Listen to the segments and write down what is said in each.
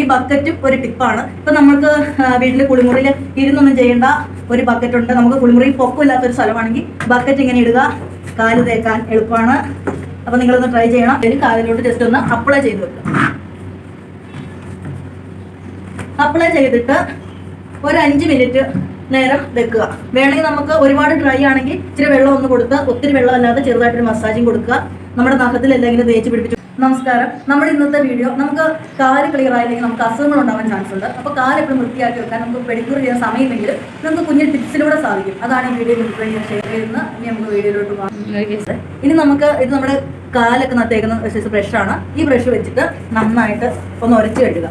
ഈ ബക്കറ്റും ഒരു ടിപ്പാണ് ഇപ്പൊ നമുക്ക് വീട്ടിൽ കുളിമുറിയിൽ ഇരുന്നൊന്നും ചെയ്യേണ്ട ഒരു ബക്കറ്റ് ഉണ്ട്. നമുക്ക് കുളിമുറിയിൽ പൊക്കമില്ലാത്ത ഒരു സ്ഥലമാണെങ്കിൽ ബക്കറ്റ് ഇങ്ങനെ ഇടുക. കാൽ തേക്കാൻ എളുപ്പമാണ്. അപ്പൊ നിങ്ങളൊന്ന് ട്രൈ ചെയ്യണം. ഇതിന് കാലിലോട്ട് ജസ്റ്റ് ഒന്ന് അപ്ലൈ ചെയ്ത് വെക്കുക. അപ്ലൈ ചെയ്തിട്ട് ഒരു അഞ്ച് മിനിറ്റ് നേരം വെക്കുക. വേണമെങ്കിൽ നമുക്ക് ഒരുപാട് ഡ്രൈ ആണെങ്കിൽ ഇച്ചിരി വെള്ളം ഒന്ന് കൊടുത്ത് ഒത്തിരി വെള്ളം അല്ലാതെ ചെറുതായിട്ടൊരു മസാജും കൊടുക്കുക. നമ്മുടെ നഖത്തിൽ എന്തെങ്കിലും തേച്ച് പിടിപ്പിച്ചു. നമസ്കാരം. നമ്മുടെ ഇന്നത്തെ വീഡിയോ നമുക്ക് കാൽ ക്ലിയർ ആയില്ലെങ്കിൽ നമുക്ക് അസുഖങ്ങൾ ഉണ്ടാവാൻ ചാൻസ് ഉണ്ട്. അപ്പോൾ കാൽ എപ്പോഴും വൃത്തിയാക്കി വെക്കാൻ നമുക്ക് പെഡിക്യൂർ ചെയ്യാൻ സമയമില്ലെങ്കിൽ നമുക്ക് കുഞ്ഞു ടിപ്സിലൂടെ സാധിക്കും. അതാണ് ഈ വീഡിയോ നിങ്ങൾക്ക് വേണ്ടി ഷെയർ ചെയ്യുന്നത്. ഇനി നമുക്ക് വീഡിയോയിലോട്ട് പോകാം. ഇനി നമുക്ക് ഇത് നമ്മുടെ കാലൊക്കെ നട്ടേക്കുന്ന സൈസ് ബ്രഷാണ് ഈ ബ്രഷ് വെച്ചിട്ട് നന്നായിട്ട് ഒന്ന് ഉരച്ച് കഴുകുക.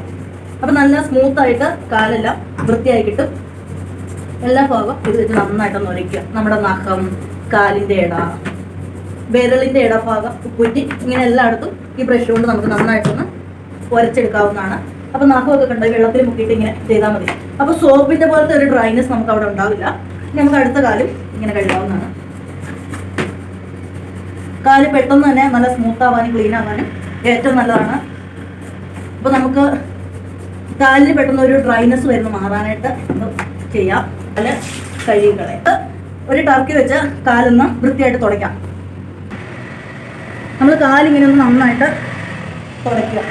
അപ്പം നല്ല സ്മൂത്ത് ആയിട്ട് കാലെല്ലാം വൃത്തിയായി കിട്ടും. എല്ലാ ഭാഗവും ഇത് വെച്ച് നന്നായിട്ടൊന്ന് ഉരയ്ക്കുക നമ്മുടെ നഖം കാലിന്റെ ഇട വിരലിന്റെ ഇടഭാഗം ഉപ്പുറ്റി ഇങ്ങനെ എല്ലായിടത്തും ഈ ബ്രഷ് കൊണ്ട് നമുക്ക് നന്നായിട്ടൊന്ന് ഉരച്ചെടുക്കാവുന്നതാണ് അപ്പോൾ നഖമൊക്കെ കണ്ട വെള്ളത്തിൽ മുക്കിയിട്ട് ഇങ്ങനെ ചെയ്താൽ മതി. അപ്പോൾ സോപ്പിന്റെ പോലത്തെ ഒരു ഡ്രൈനെസ് നമുക്ക് അവിടെ ഉണ്ടാവില്ല. നമുക്ക് അടുത്ത കാലം ഇങ്ങനെ കഴുകാവുന്നതാണ്. കാൽ പെട്ടെന്ന് തന്നെ നല്ല സ്മൂത്ത് ആവാനും ക്ലീൻ ആവാനും ഏറ്റവും നല്ലതാണ്. അപ്പോൾ നമുക്ക് കാലിന് പെട്ടെന്ന് ഒരു ഡ്രൈനെസ് വരുന്ന മാറാനായിട്ട് ചെയ്യാം. അല്ല? കഴുകിക്കളെ ഒരു ടർക്കി വെച്ച് കാലൊന്ന് വൃത്തിയായിട്ട് തുടയ്ക്കാം. നമ്മൾ കാലിങ്ങനെ ഒന്ന് നന്നായിട്ട് തുടയ്ക്കുക.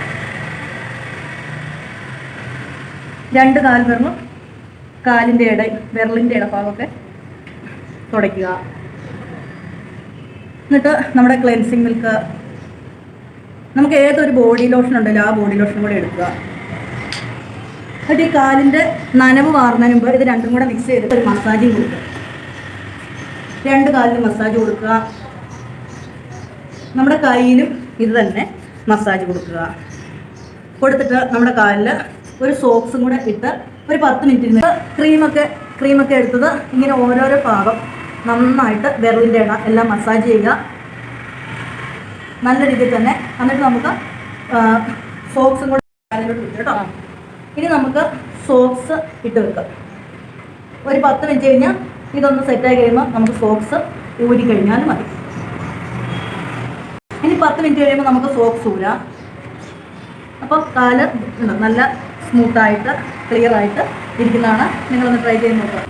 രണ്ട് കാൽ വിരലും കാലിന്റെ ഇട വിരലിന്റെ ഇടഭാഗമൊക്കെ തുടയ്ക്കുക. എന്നിട്ട് നമ്മുടെ ക്ലെൻസിങ് മിൽക്ക് നമുക്ക് ഏതൊരു ബോഡി ലോഷൻ ഉണ്ടല്ലോ ആ ബോഡി ലോഷൻ കൂടെ എടുക്കുക. എന്നിട്ട് ഈ കാലിന്റെ നനവ് മാറുന്നതിന് മുമ്പ് ഇത് രണ്ടും കൂടെ മിക്സ് ചെയ്തിട്ട് ഒരു മസാജിങ് കൊടുക്കുക. രണ്ട് കാലിന് മസാജ് കൊടുക്കുക. നമ്മുടെ കയ്യിലും ഇത് തന്നെ മസാജ് കൊടുക്കുക. കൊടുത്തിട്ട് നമ്മുടെ കാലിൽ ഒരു സോക്സും കൂടെ ഇട്ട് ഒരു പത്ത് മിനിറ്റ് ക്രീമൊക്കെ ക്രീമൊക്കെ എടുത്തത് ഇങ്ങനെ ഓരോരോ ഭാഗം നന്നായിട്ട് വിരലിന്റെ ഇട എല്ലാം മസാജ് ചെയ്യുക. നല്ല രീതിയിൽ തന്നെ എന്നിട്ട് നമുക്ക് സോക്സും കൂടെ കേട്ടോ. ഇനി നമുക്ക് സോക്സ് ഇട്ട് വെക്കാം ഒരു പത്ത് മിനിറ്റ് കഴിഞ്ഞാൽ ഇതൊന്ന് സെറ്റായി കഴിയുമ്പോൾ നമുക്ക് സോക്സ് ഊരി കഴിഞ്ഞാൽ മതി. ഇനി പത്ത് മിനിറ്റ് കഴിയുമ്പോൾ നമുക്ക് സോക്സ് ഊരാം. അപ്പോൾ കാൽ നല്ല സ്മൂത്തായിട്ട് ക്ലിയർ ആയിട്ട് ഇരിക്കുന്നതാണ്. നിങ്ങളൊന്ന് ട്രൈ ചെയ്ത് നോക്കുക.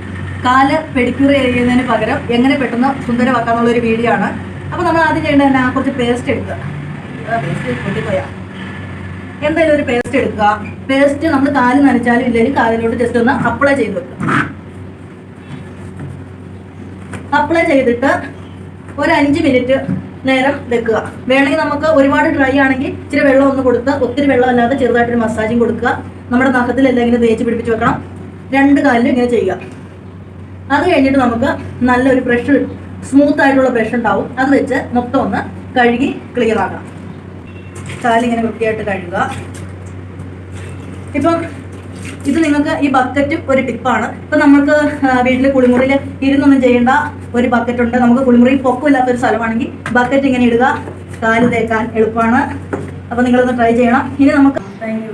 കാൽ പെഡിക്യൂർ ചെയ്യുന്നതിന് പകരം എങ്ങനെ പെട്ടെന്ന് സുന്ദരമാക്കാന്നുള്ള ഒരു വീഡിയോ ആണ്. അപ്പോൾ നമ്മൾ ആദ്യം ചെയ്യേണ്ടത് തന്നെ കുറച്ച് പേസ്റ്റ് എടുക്കുക. പേസ്റ്റ് എന്തായാലും ഒരു പേസ്റ്റ് എടുക്കുക. പേസ്റ്റ് നമ്മൾ കാൽ നനച്ചാലും ഇല്ലെങ്കിൽ കാലിലോട്ട് ജസ്റ്റ് ഒന്ന് അപ്ലൈ ചെയ്ത് വെക്കുക. അപ്ലൈ ചെയ്തിട്ട് ഒരു അഞ്ച് മിനിറ്റ് നേരം വെക്കുക. വേണമെങ്കിൽ നമുക്ക് ഒരുപാട് ഡ്രൈ ആണെങ്കിൽ ഇച്ചിരി വെള്ളം ഒന്ന് കൊടുത്ത് ഒത്തിരി വെള്ളം അല്ലാതെ ചെറുതായിട്ടൊരു മസാജും കൊടുക്കുക. നമ്മുടെ നഖത്തിൽ എന്തെങ്കിലും തേച്ച് പിടിപ്പിച്ച് വെക്കണം. രണ്ട് കാലിലും ഇങ്ങനെ ചെയ്യുക. അത് കഴിഞ്ഞിട്ട് നമുക്ക് നല്ലൊരു ബ്രഷ് സ്മൂത്ത് ആയിട്ടുള്ള ബ്രഷ് ഉണ്ടാവും. അത് വെച്ച് മൊത്തം ഒന്ന് കഴുകി ക്ലിയർ ആക്കണം. കാലിങ്ങനെ വൃത്തിയായിട്ട് കഴുകുക. ഇപ്പം ഇത് നിങ്ങൾക്ക് ഈ ബക്കറ്റ് ഒരു ടിപ്പാണ് ഇപ്പം നമുക്ക് വീട്ടിൽ കുളിമുറിയിൽ ഇരുന്നൊന്നും ചെയ്യേണ്ട ഒരു ബക്കറ്റ് ഉണ്ട്. നമുക്ക് കുളിമുറിയിൽ പൊക്കമില്ലാത്ത ഒരു സ്ഥലമാണെങ്കിൽ ബക്കറ്റ് ഇങ്ങനെ ഇടുക. കാൽ തേക്കാൻ എളുപ്പമാണ്. അപ്പം നിങ്ങളൊന്ന് ട്രൈ ചെയ്യണം. ഇനി നമുക്ക് താങ്ക്